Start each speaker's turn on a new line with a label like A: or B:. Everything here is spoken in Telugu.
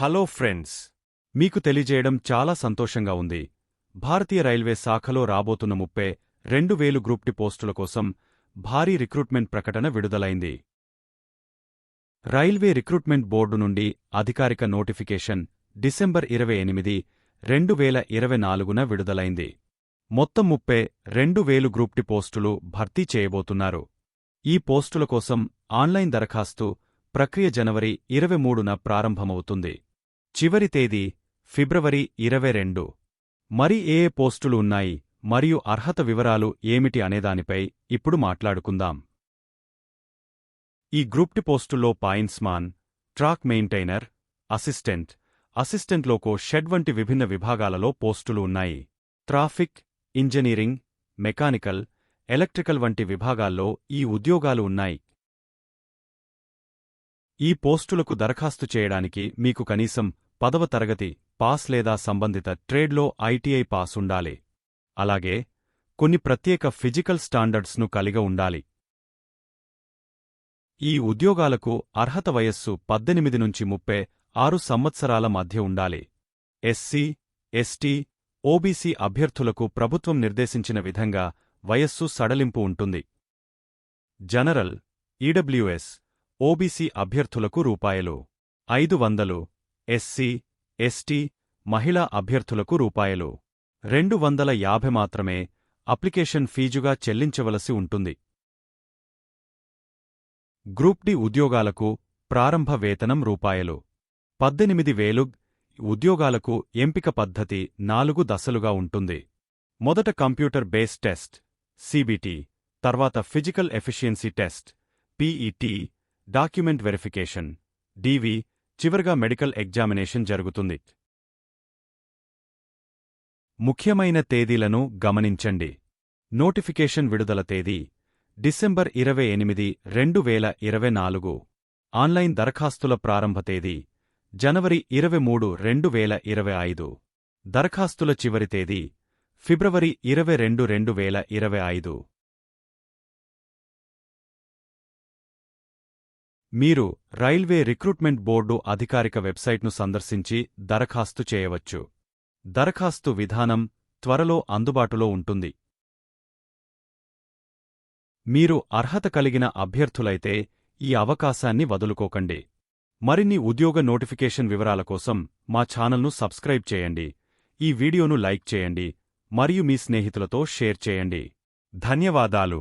A: Hello friends. మీకు తెలియజేయడం చాలా సంతోషంగా ఉంది. భారతీయ రైల్వే శాఖలో రాబోతున్న ముప్పై రెండు వేలు గ్రూప్టి పోస్టుల కోసం భారీ రిక్రూట్మెంట్ ప్రకటన విడుదలైంది. రైల్వే రిక్రూట్మెంట్ బోర్డు నుండి అధికారిక నోటిఫికేషన్ డిసెంబర్ ఇరవై ఎనిమిది రెండు వేల ఇరవై నాలుగున విడుదలైంది. మొత్తం ముప్పై రెండు వేలు గ్రూప్టి పోస్టులు భర్తీ చేయబోతున్నారు. ఈ పోస్టుల కోసం ఆన్లైన్ దరఖాస్తు ప్రక్రియ జనవరి ఇరవై మూడున ప్రారంభమవుతుంది. చివరి తేదీ ఫిబ్రవరి ఇరవై రెండు. మరి ఏ ఏ పోస్టులు ఉన్నాయి మరియు అర్హత వివరాలు ఏమిటి అనేదానిపై ఇప్పుడు మాట్లాడుకుందాం. ఈ గ్రూప్టి పోస్టుల్లో pointsman track maintainer assistant assistant loco shed వంటి విభిన్న విభాగాలలో పోస్టులు ఉన్నాయి. ట్రాఫిక్ ఇంజనీరింగ్ మెకానికల్ ఎలక్ట్రికల్ వంటి విభాగాల్లో ఈ ఉద్యోగాలు ఉన్నాయి. ఈ పోస్టులకు దరఖాస్తు చేయడానికి మీకు కనీసం పదవ తరగతి పాస్ లేదా సంబంధిత ట్రేడ్లో ఐటీఐ పాస్ ఉండాలి. అలాగే కొన్ని ప్రత్యేక ఫిజికల్ స్టాండర్డ్స్ను కలిగి ఉండాలి. ఈ ఉద్యోగాలకు అర్హత వయస్సు పద్దెనిమిది నుంచి ముప్పై ఆరు సంవత్సరాల మధ్య ఉండాలి. ఎస్సీ ఎస్టీ ఓబీసీ అభ్యర్థులకు ప్రభుత్వం నిర్దేశించిన విధంగా వయస్సు సడలింపు ఉంటుంది. జనరల్ ఈడబ్ల్యూఎస్ ఓబీసీ అభ్యర్థులకు రూపాయలు ఐదు వందలు ఎస్సీ ఎస్టీ మహిళా అభ్యర్థులకు రూపాయలు. రెండు వందల యాభై మాత్రమే అప్లికేషన్ ఫీజుగా చెల్లించవలసి ఉంటుంది. గ్రూప్ డి ఉద్యోగాలకు ప్రారంభ వేతనం రూపాయలు. పద్దెనిమిది వేలు ఉద్యోగాలకు ఎంపిక పద్ధతి నాలుగు దశలుగా ఉంటుంది. మొదట కంప్యూటర్ బేస్ టెస్ట్ సిబిటి తర్వాత physical efficiency test PET document verification DV చివరగా మెడికల్ ఎగ్జామినేషన్ జరుగుతుంది. ముఖ్యమైన తేదీలను గమనించండి. నోటిఫికేషన్ విడుదల తేదీ డిసెంబర్ ఇరవై ఎనిమిది రెండు వేల ఇరవై నాలుగు. ఆన్లైన్ దరఖాస్తుల ప్రారంభ తేదీ జనవరి ఇరవై మూడు రెండు వేల ఇరవై ఐదు. దరఖాస్తుల చివరి తేదీ ఫిబ్రవరి ఇరవై రెండు రెండు వేల ఇరవై ఐదు. మీరు రైల్వే రిక్రూట్మెంట్ బోర్డు అధికారిక వెబ్సైట్ను సందర్శించి దరఖాస్తు చేయవచ్చు. దరఖాస్తు విధానం త్వరలో అందుబాటులో ఉంటుంది. మీరు అర్హత కలిగిన అభ్యర్థులైతే ఈ అవకాశాన్ని వదులుకోకండి. మరిన్ని ఉద్యోగ నోటిఫికేషన్ వివరాల కోసం మా ఛానల్ను సబ్స్క్రైబ్ చేయండి. ఈ వీడియోను లైక్ చేయండి. మరియు మీ స్నేహితులతో షేర్ చేయండి. ధన్యవాదాలు.